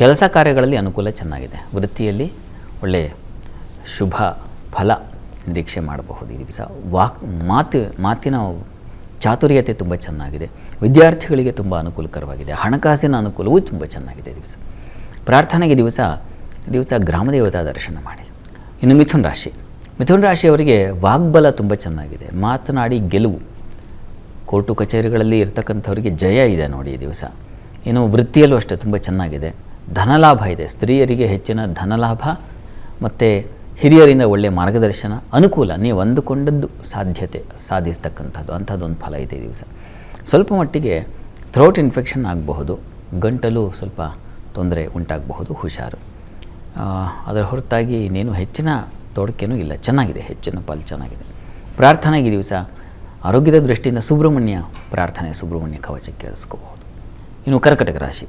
ಕೆಲಸ ಕಾರ್ಯಗಳಲ್ಲಿ ಅನುಕೂಲ ಚೆನ್ನಾಗಿದೆ. ವೃತ್ತಿಯಲ್ಲಿ ಒಳ್ಳೆಯ ಶುಭ ಫಲ ನಿರೀಕ್ಷೆ ಮಾಡಬಹುದು. ಈ ದಿವಸ ವಾಕ್ ಮಾತು, ಮಾತಿನ ಚಾತುರ್ಯತೆ ತುಂಬ ಚೆನ್ನಾಗಿದೆ. ವಿದ್ಯಾರ್ಥಿಗಳಿಗೆ ತುಂಬ ಅನುಕೂಲಕರವಾಗಿದೆ. ಹಣಕಾಸಿನ ಅನುಕೂಲವೂ ತುಂಬ ಚೆನ್ನಾಗಿದೆ ದಿವಸ. ಪ್ರಾರ್ಥನೆಗೆ ದಿವಸ ದಿವಸ ಗ್ರಾಮದೇವತಾ ದರ್ಶನ ಮಾಡಿ. ಇನ್ನು ಮಿಥುನ್ ರಾಶಿ. ಮಿಥುನ್ ರಾಶಿಯವರಿಗೆ ವಾಗ್ಬಲ ತುಂಬ ಚೆನ್ನಾಗಿದೆ. ಮಾತನಾಡಿ ಗೆಲುವು. ಕೋರ್ಟು ಕಚೇರಿಗಳಲ್ಲಿ ಇರ್ತಕ್ಕಂಥವರಿಗೆ ಜಯ ಇದೆ ನೋಡಿ ಈ ದಿವಸ. ಇನ್ನು ವೃತ್ತಿಯಲ್ಲೂ ಅಷ್ಟೇ ತುಂಬ ಚೆನ್ನಾಗಿದೆ. ಧನಲಾಭ ಇದೆ. ಸ್ತ್ರೀಯರಿಗೆ ಹೆಚ್ಚಿನ ಧನಲಾಭ ಮತ್ತು ಹಿರಿಯರಿಂದ ಒಳ್ಳೆಯ ಮಾರ್ಗದರ್ಶನ ಅನುಕೂಲ. ನೀವು ಅಂದುಕೊಂಡದ್ದು ಸಾಧ್ಯತೆ, ಸಾಧಿಸ್ತಕ್ಕಂಥದ್ದು, ಅಂಥದ್ದೊಂದು ಫಲ ಇದೆ ದಿವಸ. ಸ್ವಲ್ಪ ಮಟ್ಟಿಗೆ ಥ್ರೋಟ್ ಇನ್ಫೆಕ್ಷನ್ ಆಗಬಹುದು. ಗಂಟಲು ಸ್ವಲ್ಪ ತೊಂದರೆ ಉಂಟಾಗಬಹುದು, ಹುಷಾರು. ಅದರ ಹೊರತಾಗಿ ಇನ್ನೇನು ಹೆಚ್ಚಿನ ತೊಡಕೇನೂ ಇಲ್ಲ. ಚೆನ್ನಾಗಿದೆ, ಹೆಚ್ಚಿನ ಪಾಲು ಚೆನ್ನಾಗಿದೆ. ಪ್ರಾರ್ಥನೆಗೆ ಈ ದಿವಸ ಆರೋಗ್ಯದ ದೃಷ್ಟಿಯಿಂದ ಸುಬ್ರಹ್ಮಣ್ಯ ಪ್ರಾರ್ಥನೆ ಸುಬ್ರಹ್ಮಣ್ಯ ಕವಚ ಕೇಳಿಸ್ಕೋಬಹುದು ಇನ್ನು ಕರ್ಕಟಕ ರಾಶಿ.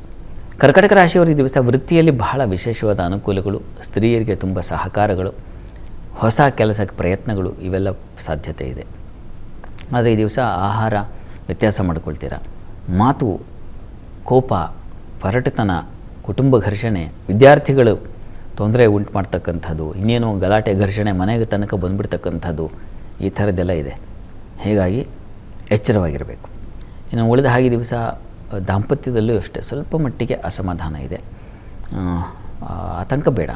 ಕರ್ಕಟಕ ರಾಶಿಯವರು ಈ ದಿವಸ ವೃತ್ತಿಯಲ್ಲಿ ಬಹಳ ವಿಶೇಷವಾದ ಅನುಕೂಲಗಳು, ಸ್ತ್ರೀಯರಿಗೆ ತುಂಬ ಸಹಕಾರಗಳು, ಹೊಸ ಕೆಲಸಕ್ಕೆ ಪ್ರಯತ್ನಗಳು ಇವೆಲ್ಲ ಸಾಧ್ಯತೆ ಇದೆ. ಆದರೆ ಈ ದಿವಸ ಆಹಾರ ವ್ಯತ್ಯಾಸ ಮಾಡ್ಕೊಳ್ತೀರಾ? ಮಾತು, ಕೋಪ ಹೊರಟುತನ ಕುಟುಂಬ ಘರ್ಷಣೆ, ವಿದ್ಯಾರ್ಥಿಗಳು ತೊಂದರೆ ಉಂಟು ಮಾಡ್ತಕ್ಕಂಥದ್ದು, ಇನ್ನೇನೋ ಗಲಾಟೆ, ಘರ್ಷಣೆ ಮನೆಗೆ ತನಕ ಬಂದುಬಿಡ್ತಕ್ಕಂಥದ್ದು ಈ ಥರದ್ದೆಲ್ಲ ಇದೆ. ಹೀಗಾಗಿ ಎಚ್ಚರವಾಗಿರಬೇಕು. ಇನ್ನು ಉಳಿದ ಹಾಗೆ ದಿವಸ ದಾಂಪತ್ಯದಲ್ಲೂ ಅಷ್ಟೇ, ಸ್ವಲ್ಪ ಮಟ್ಟಿಗೆ ಅಸಮಾಧಾನ ಇದೆ. ಆತಂಕ ಬೇಡ.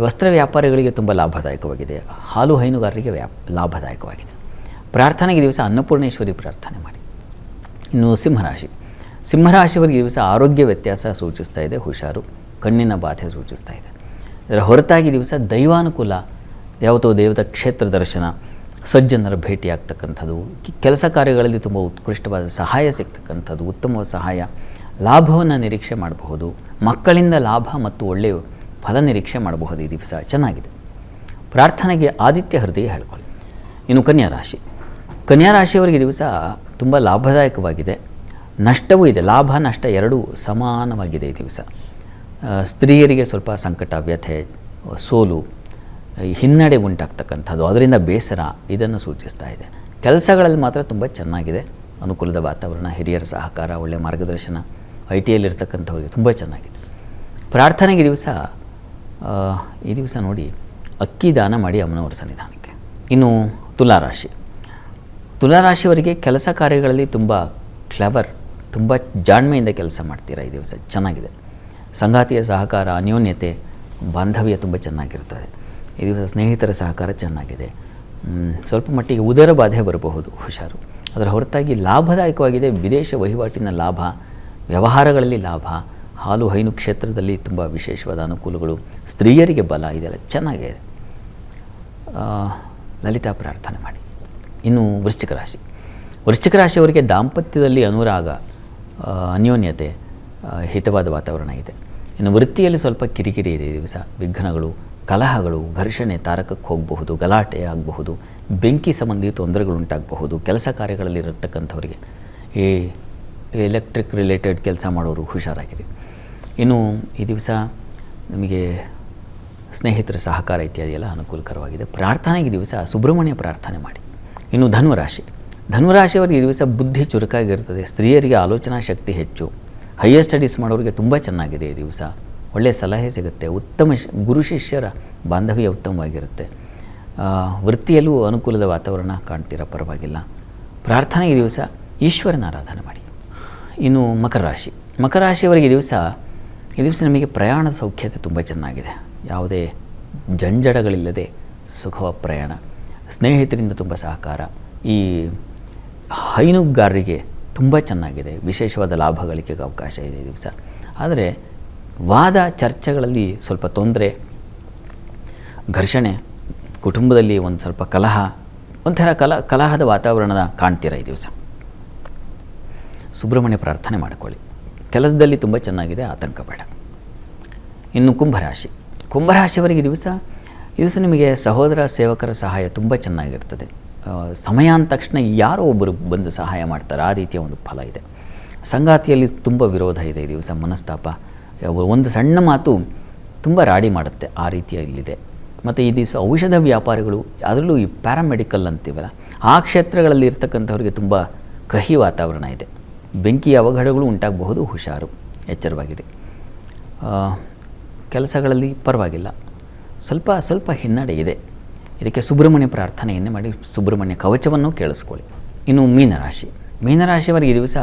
ವಸ್ತ್ರ ವ್ಯಾಪಾರಿಗಳಿಗೆ ತುಂಬ ಲಾಭದಾಯಕವಾಗಿದೆ. ಹಾಲು ಹೈನುಗಾರರಿಗೆ ವ್ಯಾಪ್, ಲಾಭದಾಯಕವಾಗಿದೆ. ಪ್ರಾರ್ಥನೆಗೆ ದಿವಸ ಅನ್ನಪೂರ್ಣೇಶ್ವರಿ ಪ್ರಾರ್ಥನೆ ಮಾಡಿ. ಇನ್ನು ಸಿಂಹರಾಶಿ ಸಿಂಹರಾಶಿಯವರಿಗೆ ದಿವಸ ಆರೋಗ್ಯ ವ್ಯತ್ಯಾಸ ಸೂಚಿಸ್ತಾ ಇದೆ, ಹುಷಾರು, ಕಣ್ಣಿನ ಬಾಧೆ ಸೂಚಿಸ್ತಾ ಇದೆ. ಇದರ ಹೊರತಾಗಿ ದಿವಸ ದೈವಾನುಕೂಲ, ಯಾವತ್ತೋ ದೇವತಾ ಕ್ಷೇತ್ರ ದರ್ಶನ ಸಜ್ಜನರ ಭೇಟಿಯಾಗ್ತಕ್ಕಂಥದ್ದು ಕೆಲಸ ಕಾರ್ಯಗಳಲ್ಲಿ ತುಂಬ ಉತ್ಕೃಷ್ಟವಾದ ಸಹಾಯ ಸಿಗ್ತಕ್ಕಂಥದ್ದು ಉತ್ತಮ ಸಹಾಯ, ಲಾಭವನ್ನು ನಿರೀಕ್ಷೆ ಮಾಡಬಹುದು, ಮಕ್ಕಳಿಂದ ಲಾಭ ಮತ್ತು ಒಳ್ಳೆಯ ಫಲ ನಿರೀಕ್ಷೆ ಮಾಡಬಹುದು ಈ ದಿವಸ. ಚೆನ್ನಾಗಿದೆ. ಪ್ರಾರ್ಥನೆಗೆ ಆದಿತ್ಯ ಹೃದಯ ಹೇಳ್ಕೊಳ್ಳಿ. ಇನ್ನು ಕನ್ಯಾ ರಾಶಿ. ಕನ್ಯಾ ರಾಶಿಯವರಿಗೆ ದಿವಸ ತುಂಬ ಲಾಭದಾಯಕವಾಗಿದೆ. ನಷ್ಟವೂ ಇದೆ. ಲಾಭ, ನಷ್ಟ ಎರಡೂ ಸಮಾನವಾಗಿದೆ ಈ ದಿವಸ. ಸ್ತ್ರೀಯರಿಗೆ ಸ್ವಲ್ಪ ಸಂಕಟ, ವ್ಯಥೆ, ಸೋಲು ಹಿನ್ನಡೆ ಉಂಟಾಗ್ತಕ್ಕಂಥದ್ದು. ಅದರಿಂದ ಬೇಸರ ಇದನ್ನು ಸೂಚಿಸ್ತಾ ಇದೆ. ಕೆಲಸಗಳಲ್ಲಿ ಮಾತ್ರ ತುಂಬ ಚೆನ್ನಾಗಿದೆ. ಅನುಕೂಲದ ವಾತಾವರಣ, ಹಿರಿಯರ ಸಹಕಾರ ಒಳ್ಳೆಯ ಮಾರ್ಗದರ್ಶನ, ಐ ಟಿಯಲ್ಲಿರ್ತಕ್ಕಂಥವ್ರಿಗೆ ತುಂಬ ಚೆನ್ನಾಗಿದೆ. ಪ್ರಾರ್ಥನೆಗೆ ದಿವಸ ಈ ದಿವಸ ನೋಡಿ ಅಕ್ಕಿ ದಾನ ಮಾಡಿ ಅಮ್ಮನವರ ಸನ್ನಿಧಾನಕ್ಕೆ. ಇನ್ನು ತುಲಾರಾಶಿ. ತುಲಾರಾಶಿಯವರಿಗೆ ಕೆಲಸ ಕಾರ್ಯಗಳಲ್ಲಿ ತುಂಬ ಕ್ಲವರ್, ತುಂಬ ಜಾಣ್ಮೆಯಿಂದ ಕೆಲಸ ಮಾಡ್ತೀರಾ ಈ ದಿವಸ? ಚೆನ್ನಾಗಿದೆ. ಸಂಗಾತಿಯ ಸಹಕಾರ, ಅನ್ಯೋನ್ಯತೆ, ಬಾಂಧವ್ಯ ತುಂಬ ಚೆನ್ನಾಗಿರ್ತದೆ. ಈ ಸ್ನೇಹಿತರ ಸಹಕಾರ ಚೆನ್ನಾಗಿದೆ. ಸ್ವಲ್ಪ ಮಟ್ಟಿಗೆ ಉದರ ಬಾಧೆ ಬರಬಹುದು, ಹುಷಾರು. ಅದರ ಹೊರತಾಗಿ ಲಾಭದಾಯಕವಾಗಿದೆ ವಿದೇಶ ವಹಿವಾಟಿನ ಲಾಭ, ವ್ಯವಹಾರಗಳಲ್ಲಿ ಲಾಭ, ಹಾಲು ಹೈನು ಕ್ಷೇತ್ರದಲ್ಲಿ ತುಂಬ ವಿಶೇಷವಾದ ಅನುಕೂಲಗಳು. ಸ್ತ್ರೀಯರಿಗೆ ಬಲ, ಇದೆಲ್ಲ ಚೆನ್ನಾಗಿದೆ. ಲಲಿತಾ ಪ್ರಾರ್ಥನೆ ಮಾಡಿ. ಇನ್ನು ವೃಶ್ಚಿಕ ರಾಶಿ. ವೃಶ್ಚಿಕ ರಾಶಿಯವರಿಗೆ ದಾಂಪತ್ಯದಲ್ಲಿ ಅನುರಾಗ ಅನ್ಯೋನ್ಯತೆ ಹಿತವಾದ ವಾತಾವರಣ ಇದೆ. ಇನ್ನು ವೃತ್ತಿಯಲ್ಲಿ ಸ್ವಲ್ಪ ಕಿರಿಕಿರಿ ಇದೆ ದಿವಸ ವಿಘ್ನಗಳು ಕಲಹಗಳು, ಘರ್ಷಣೆ ತಾರಕಕ್ಕೆ ಹೋಗಬಹುದು, ಗಲಾಟೆ ಆಗಬಹುದು, ಬೆಂಕಿ ಸಂಬಂಧಿ ತೊಂದರೆಗಳುಂಟಾಗಬಹುದು ಕೆಲಸ ಕಾರ್ಯಗಳಲ್ಲಿ ಇರತಕ್ಕಂಥವರಿಗೆ. ಈ ಎಲೆಕ್ಟ್ರಿಕ್ ರಿಲೇಟೆಡ್ ಕೆಲಸ ಮಾಡೋರು ಹುಷಾರಾಗಿರಿ. ಇನ್ನು ಈ ದಿವಸ ನಮಗೆ ಸ್ನೇಹಿತರ ಸಹಕಾರ ಇತ್ಯಾದಿ ಎಲ್ಲ ಅನುಕೂಲಕರವಾಗಿದೆ. ಪ್ರಾರ್ಥನೆಗೆ ದಿವಸ ಸುಬ್ರಹ್ಮಣ್ಯ ಪ್ರಾರ್ಥನೆ ಮಾಡಿ. ಇನ್ನು ಧನುರಾಶಿ. ಧನುರಾಶಿಯವರಿಗೆ ಈ ದಿವಸ ಬುದ್ಧಿ ಚುರುಕಾಗಿರ್ತದೆ. ಸ್ತ್ರೀಯರಿಗೆ ಆಲೋಚನಾ ಶಕ್ತಿ ಹೆಚ್ಚು. ಹೈಯರ್ ಸ್ಟಡೀಸ್ ಮಾಡೋರಿಗೆ ತುಂಬ ಚೆನ್ನಾಗಿದೆ ಈ ದಿವಸ. ಒಳ್ಳೆಯ ಸಲಹೆ ಸಿಗುತ್ತೆ. ಉತ್ತಮ ಗುರು ಶಿಷ್ಯರ ಬಾಂಧವ್ಯ ಉತ್ತಮವಾಗಿರುತ್ತೆ. ವೃತ್ತಿಯಲ್ಲೂ ಅನುಕೂಲದ ವಾತಾವರಣ ಕಾಣ್ತೀರ ಪರವಾಗಿಲ್ಲ. ಪ್ರಾರ್ಥನೆ ಈ ದಿವಸ ಈಶ್ವರನ ಆರಾಧನೆ ಮಾಡಿ. ಇನ್ನು ಮಕರ ರಾಶಿ. ಮಕರ ರಾಶಿಯವರಿಗೆ ದಿವಸ, ಈ ದಿವಸ ನಮಗೆ ಪ್ರಯಾಣದ ಸೌಖ್ಯತೆ ತುಂಬ ಚೆನ್ನಾಗಿದೆ. ಯಾವುದೇ ಜಂಜಡಗಳಿಲ್ಲದೆ ಸುಖವ ಪ್ರಯಾಣ. ಸ್ನೇಹಿತರಿಂದ ತುಂಬ ಸಹಕಾರ. ಈ ಹೈನುಗಾರರಿಗೆ ತುಂಬ ಚೆನ್ನಾಗಿದೆ. ವಿಶೇಷವಾದ ಲಾಭ ಗಳಿಕೆಗೆ ಅವಕಾಶ ಇದೆ ಈ ದಿವಸ. ಆದರೆ ವಾದ ಚರ್ಚೆಗಳಲ್ಲಿ ಸ್ವಲ್ಪ ತೊಂದರೆ, ಘರ್ಷಣೆ, ಕುಟುಂಬದಲ್ಲಿ ಒಂದು ಸ್ವಲ್ಪ ಕಲಹ, ಒಂಥರ ಕಲ, ಕಲಹದ ವಾತಾವರಣದ ಕಾಣ್ತೀರ ಈ ದಿವಸ. ಸುಬ್ರಹ್ಮಣ್ಯ ಪ್ರಾರ್ಥನೆ ಮಾಡಿಕೊಳ್ಳಿ. ಕೆಲಸದಲ್ಲಿ ತುಂಬ ಚೆನ್ನಾಗಿದೆ, ಆತಂಕ ಬೇಡ. ಇನ್ನು ಕುಂಭರಾಶಿ. ಕುಂಭರಾಶಿಯವರಿಗೆ ದಿವಸ, ಈ ದಿವಸ ನಿಮಗೆ ಸಹೋದರ, ಸೇವಕರ ಸಹಾಯ ತುಂಬ ಚೆನ್ನಾಗಿರ್ತದೆ. ಸಮಯ ಅಂದ ತಕ್ಷಣ ಯಾರೋ ಒಬ್ಬರು ಬಂದು ಸಹಾಯ ಮಾಡ್ತಾರೆ, ಆ ರೀತಿಯ ಒಂದು ಫಲ ಇದೆ. ಸಂಗಾತಿಯಲ್ಲಿ ತುಂಬ ವಿರೋಧ ಇದೆ ಈ ದಿವಸ ಮನಸ್ತಾಪ. ಒಂದು ಸಣ್ಣ ಮಾತು ತುಂಬ ರಾಡಿ ಮಾಡುತ್ತೆ ಆ ರೀತಿಯ ಇಲ್ಲಿದೆ. ಮತ್ತು ಈ ದಿವಸ ಔಷಧ ವ್ಯಾಪಾರಿಗಳು ಅದರಲ್ಲೂ ಈ ಪ್ಯಾರಾಮೆಡಿಕಲ್ ಅಂತೀವಲ್ಲ ಆ ಕ್ಷೇತ್ರಗಳಲ್ಲಿ ಇರ್ತಕ್ಕಂಥವ್ರಿಗೆ ತುಂಬ ಕಹಿ ವಾತಾವರಣ ಇದೆ. ಬೆಂಕಿ ಅವಘಡಗಳು ಉಂಟಾಗಬಹುದು ಹುಷಾರು ಎಚ್ಚರವಾಗಿರಿ ಆ, ಕೆಲಸಗಳಲ್ಲಿ ಪರವಾಗಿಲ್ಲ. ಸ್ವಲ್ಪ ಸ್ವಲ್ಪ ಹಿನ್ನಡೆ ಇದೆ. ಇದಕ್ಕೆ ಸುಬ್ರಹ್ಮಣ್ಯ ಪ್ರಾರ್ಥನೆಯನ್ನೇ ಮಾಡಿ ಸುಬ್ರಹ್ಮಣ್ಯ ಕವಚವನ್ನು ಕೇಳಿಸ್ಕೊಳ್ಳಿ. ಇನ್ನು ಮೀನರಾಶಿ. ಮೀನರಾಶಿಯವರಿಗೆ ಈ ದಿವಸ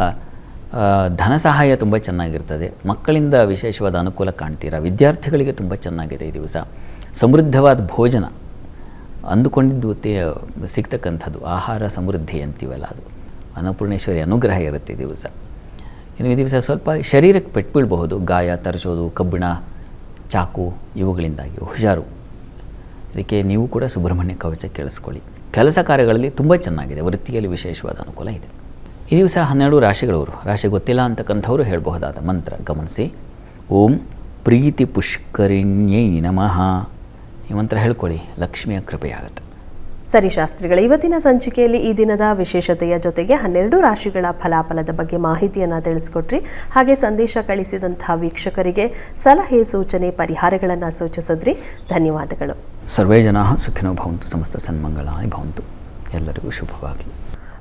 ಧನ ಸಹಾಯ ತುಂಬ ಚೆನ್ನಾಗಿರ್ತದೆ. ಮಕ್ಕಳಿಂದ ವಿಶೇಷವಾದ ಅನುಕೂಲ ಕಾಣ್ತೀರಾ? ವಿದ್ಯಾರ್ಥಿಗಳಿಗೆ ತುಂಬ ಚೆನ್ನಾಗಿದೆ ಈ ದಿವಸ. ಸಮೃದ್ಧವಾದ ಭೋಜನ. ಅಂದುಕೊಂಡಿದ್ದು ಸಿಗ್ತಕ್ಕಂಥದ್ದು. ಆಹಾರ ಸಮೃದ್ಧಿ ಅಂತೀವಲ್ಲ ಅದು. ಅನ್ನಪೂರ್ಣೇಶ್ವರಿ ಅನುಗ್ರಹ ಇರುತ್ತೆ ಈ ದಿವಸ. ಇನ್ನು ಈ ದಿವಸ ಸ್ವಲ್ಪ ಶರೀರಕ್ಕೆ ಪೆಟ್ಟು ಬೀಳಬಹುದು. ಗಾಯ, ತರಿಸೋದು, ಕಬ್ಬಿಣ, ಚಾಕು ಇವುಗಳಿಂದಾಗಿ. ಹುಷಾರು. ಇದಕ್ಕೆ ನೀವು ಕೂಡ ಸುಬ್ರಹ್ಮಣ್ಯ ಕವಚ ಕೇಳಿಸ್ಕೊಳ್ಳಿ. ಕೆಲಸ ಕಾರ್ಯಗಳಲ್ಲಿ ತುಂಬ ಚೆನ್ನಾಗಿದೆ. ವೃತ್ತಿಯಲ್ಲಿ ವಿಶೇಷವಾದ ಅನುಕೂಲ ಇದೆ. ಈ ದಿವಸ ಹನ್ನೆರಡು ರಾಶಿಗಳವರು ರಾಶಿ ಗೊತ್ತಿಲ್ಲ ಅಂತಕ್ಕಂಥವ್ರು ಹೇಳಬಹುದಾದ ಮಂತ್ರ ಗಮನಿಸಿ. ಓಂ ಪ್ರೀತಿ ಪುಷ್ಕರಿಣ್ಯೈ ನಮಃ. ಈ ಮಂತ್ರ ಹೇಳ್ಕೊಳ್ಳಿ ಲಕ್ಷ್ಮಿಯ ಕೃಪೆಯಾಗುತ್ತೆ. ಸರಿ ಶಾಸ್ತ್ರಿಗಳ ಇವತ್ತಿನ ಸಂಚಿಕೆಯಲ್ಲಿ ಈ ದಿನದ ವಿಶೇಷತೆಯ ಜೊತೆಗೆ ಹನ್ನೆರಡು ರಾಶಿಗಳ ಫಲಾಫಲದ ಬಗ್ಗೆ ಮಾಹಿತಿಯನ್ನು ತಿಳಿಸ್ಕೊಟ್ರಿ. ಹಾಗೆ ಸಂದೇಶ ಕಳಿಸಿದಂತಹ ವೀಕ್ಷಕರಿಗೆ ಸಲಹೆ ಸೂಚನೆ ಪರಿಹಾರಗಳನ್ನು ಸೂಚಿಸಿದ್ರಿ. ಧನ್ಯವಾದಗಳು. ಸರ್ವೇ ಜನ ಸುಖಿನೋ ಭವಂತು ಸಮಸ್ತ ಸನ್ಮಂಗಳಾನಿ ಭವಂತು. ಎಲ್ಲರಿಗೂ ಶುಭವಾಗಲಿ.